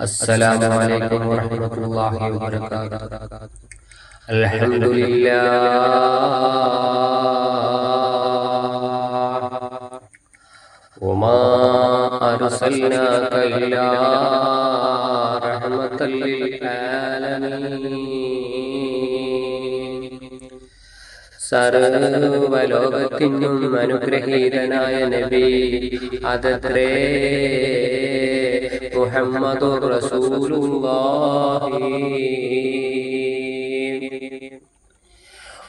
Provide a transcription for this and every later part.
السلام عليكم ورحمة الله وبركاته الحمد لله وما أرسلناك إلا رحمة للعالمين സർവലോകത്തിനും അനുഗ്രഹീതനായ നബി അതത്രേ മുഹമ്മദ്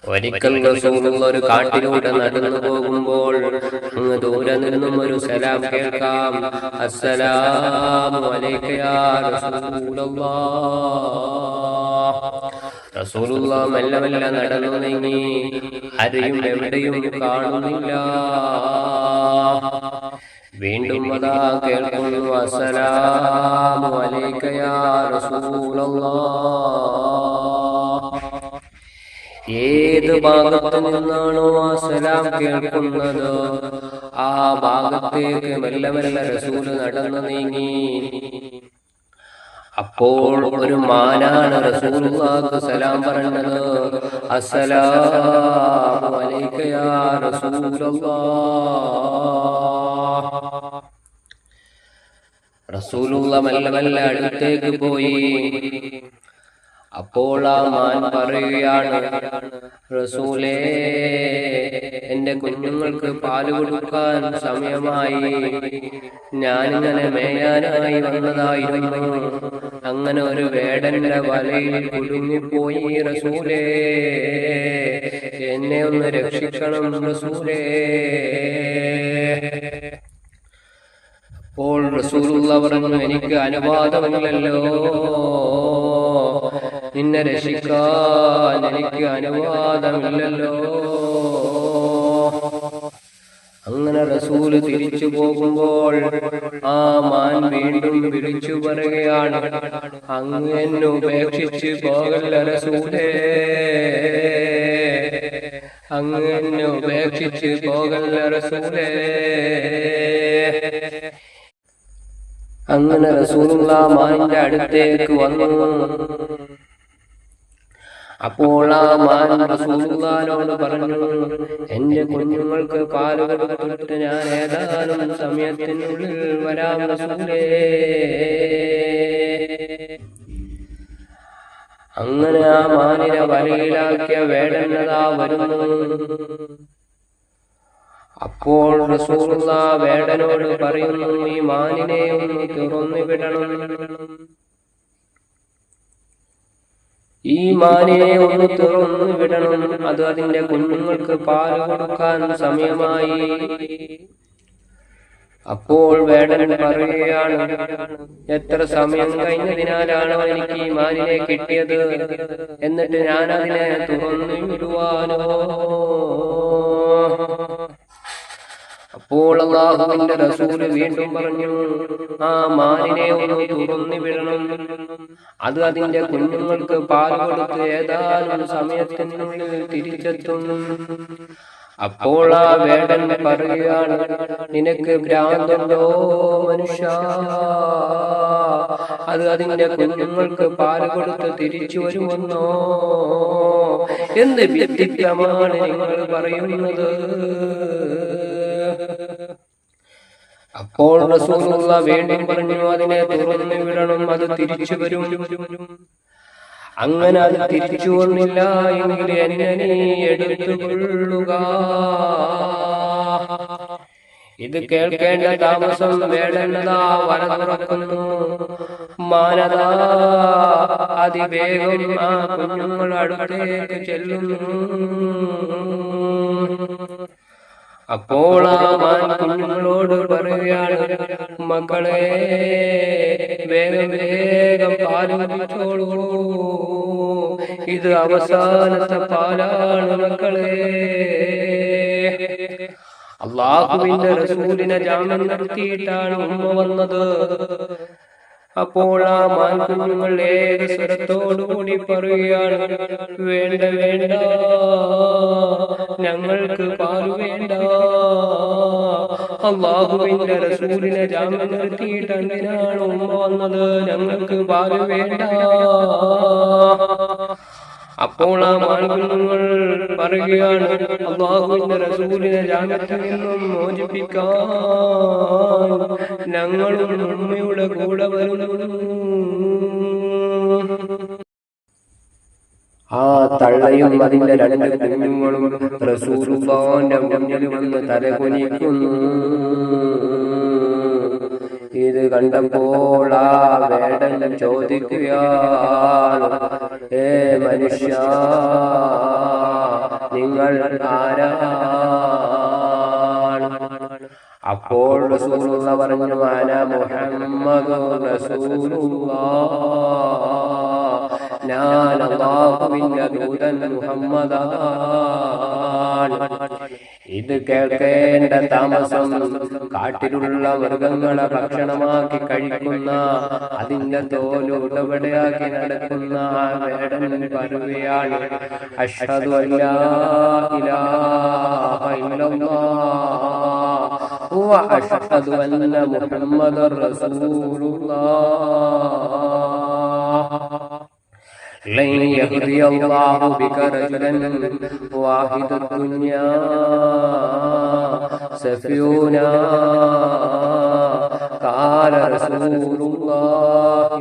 ഒരിക്കൽ റസൂലുള്ള ഒരു കാട്ടിലൂടെ നടന്നു പോകുമ്പോൾ ദൂരെ നിന്നും ഒരു സലാം കേൾക്കാം. അസ്സലാമു റസൂലല്ലാഹ് റസൂലുള്ള. മെല്ലെ നടന്നു നീങ്ങി. ആരെയും എവിടെയും കാണുന്നില്ല. വീണ്ടും അതാ കേൾക്കുന്നു. ഏത് ഭാഗത്ത് നിന്നാണോ ആ സലാം കേൾക്കുന്നത്? ആ ഭാഗത്തേക്ക് മെല്ലെ മെല്ലെ റസൂൽ നടന്നു നീങ്ങി. അപ്പോൾ ഒരു മാനാണ് റസൂലുള്ളാഹി സലാം പറഞ്ഞത്. അസ്സലാമു അലൈക്കയാ യാ അടുത്തേക്ക് പോയി. അപ്പോൾ ആ മാൻ പറയുകയാണ് റസൂലേ എന്റെ കുഞ്ഞുങ്ങൾക്ക് പാൽ കൊടുക്കാൻ സമയമായി. ഞാൻ ഞാനിങ്ങനെ മേയാനായി വന്നതായിരുന്നു. അങ്ങനെ ഒരു വേടന്റെ വലയിൽ കുടുങ്ങിപ്പോയി റസൂലേ എന്നെ ഒന്ന് രക്ഷിക്കണം റസൂലേ. അപ്പോൾ റസൂലുള്ള പറഞ്ഞു എനിക്ക് അനുവാദമില്ലല്ലോ. നിന്നെ രക്ഷിക്കാൻ എനിക്ക് അനുവാദമില്ലല്ലോ. അങ്ങനെ റസൂൽ തിരിച്ചു പോകുമ്പോൾ ആ മാൻ വീണ്ടും വിളിച്ചു പറയുകയാണ് അങ്ങനെ ഉപേക്ഷിച്ച് പോകല്ല റസൂലേ. അങ്ങനെ ഉപേക്ഷിച്ച് പോകല്ല റസൂലേ. അങ്ങനെ റസൂലുള്ള മാനിന്റെ അടുത്തേക്ക് വന്നു. അപ്പോൾ ആ മാൻ റസൂലുള്ളാനോട് പറഞ്ഞു എന്റെ കുഞ്ഞുങ്ങൾക്ക് പാൽ കൊടുത്തിട്ട് ഞാൻ ഏതാനും സമയത്തിനുള്ളിൽ വരാം റസൂലേ. അങ്ങനെ ആ മാനിനെ വലയിലാക്കിയ വേടന്നതാ വരുന്നു അപ്പോൾ റസൂലുള്ള വേടനോട് പറയുന്നു ഈ മാനിനെ ഒന്ന് തുറന്നു വിടണം ഈ മാനിനെ ഒന്ന് തുറന്നു വിടണം അത് അതിന്റെ കുഞ്ഞുങ്ങൾക്ക് പാൽ കൊടുക്കാൻ സമയമായി. അപ്പോൾ വേടൻ പറയുകയാണ് എത്ര സമയം കഴിഞ്ഞതിനാലാണ് എനിക്ക് ഈ മാനിനെ കിട്ടിയത്? എന്നിട്ട് ഞാൻ അതിനെ തുറന്നു വിടുവാനോ അപ്പോൾ അള്ളാഹുവിന്റെ റസൂൽ വീണ്ടും പറഞ്ഞു ആ മാനിനെ ഒന്ന് തുറന്നു വിടണം. അത് അതിന്റെ കുഞ്ഞുങ്ങൾക്ക് പാൽ കൊടുത്ത് ഏതാനും സമയത്തിനുള്ളിൽ തിരിച്ചെത്തും അപ്പോൾ ആ വേടൻ പറയുകയാണ് നിനക്ക് ഭ്രാന്തോ മനുഷ്യ? അത് അതിന്റെ കുഞ്ഞുങ്ങൾക്ക് പാൽ കൊടുത്ത് തിരിച്ചു വരുമെന്നോ? എന്ത് വിദ്യമാണ് നിങ്ങൾ പറയുന്നത്? അപ്പോൾ റസൂലുള്ള വീണ്ടും പറഞ്ഞു അതിനെ തുറന്നു വിടണം അത് തിരിച്ചു വരും. അങ്ങനെ അത് തിരിച്ചു വന്നില്ല എങ്കിൽ എന്നെ നീ എടുത്തുകൊള്ളുക. ഇത് കേൾക്കേണ്ട താമസം വേണ്ടതാ വല തുറക്കുന്നു മാനതാ അതിവേഗം ആ കുഞ്ഞുങ്ങൾ അടുത്തേക്ക് ചെല്ലുന്നു. അപ്പോൾ കുഞ്ഞുങ്ങളോട് പറയുകയാണ് മക്കളെ വേഗം വേഗം പാൽ കുടിച്ചോളൂ ഇത് അവസാനത്തെ പാലാണ് മക്കളെ. അള്ളാഹുവിന്റെ റസൂലിനെ ജാമ്യം നിർത്തിയിട്ടാണ് ഉമ്മ വന്നത്. അപ്പോൾ ആ മാൻകുഞ്ഞുങ്ങൾ ഏക സ്വരത്തോടുകൂടി പറയുകയാണ് വേണ്ട വേണ്ട. ഞങ്ങൾക്ക് പാലുവേണ്ട അള്ളാഹുവിന്റെ റസൂലിനെ ജാമ്യം നിർത്തിയിട്ട് എന്തിനാണ് ഉമ്മ വന്നത്? ഞങ്ങൾക്ക് പാൽ വേണ്ട അപ്പോൾ ആ മാൻകുഞ്ഞുങ്ങൾ പറയുകയാണ് അള്ളാഹുവിന്റെ റസൂലിനെ ജാമ്യത്തിൽ നിന്നും മോചിപ്പിക്കാൻ ഞങ്ങളും ഉമ്മയുടെ കൂടെ വരുന്നു. ആ തള്ളയും അതിന്റെ രണ്ട് കുഞ്ഞുങ്ങളും റസൂലുള്ളാന്റെ മുന്നിൽ വന്ന് തലകുനിക്കുന്നു. ഇത് കണ്ടപ്പോൾ ആ വേടൻ ചോദിക്കുകയാണ് ഏ മനുഷ്യ നിങ്ങൾ ആരാണ്? അപ്പോൾ റസൂലുള്ള പറഞ്ഞു ആന മുഹമ്മദ് റസൂലുള്ളാഹ് ഞാൻ അള്ളാഹുവിന്റെ ദൂതൻ മുഹമ്മദാണ് ഇത് കേൾക്കേണ്ട താമസം കാട്ടിലുള്ള മൃഗങ്ങളെ ഭക്ഷണമാക്കി കഴിക്കുന്ന അതിന്റെ തോലുടപടയാക്കി നടക്കുന്ന ആ വേടൻ പറയുകയാണ് അഷ്ഹദു അല്ലാ ഇലാഹ ഇല്ലല്ലാഹ് وأشهد أن محمد رسول الله لن يهدي الله بك رجلا واحد الدنيا سفيونا قال رسول الله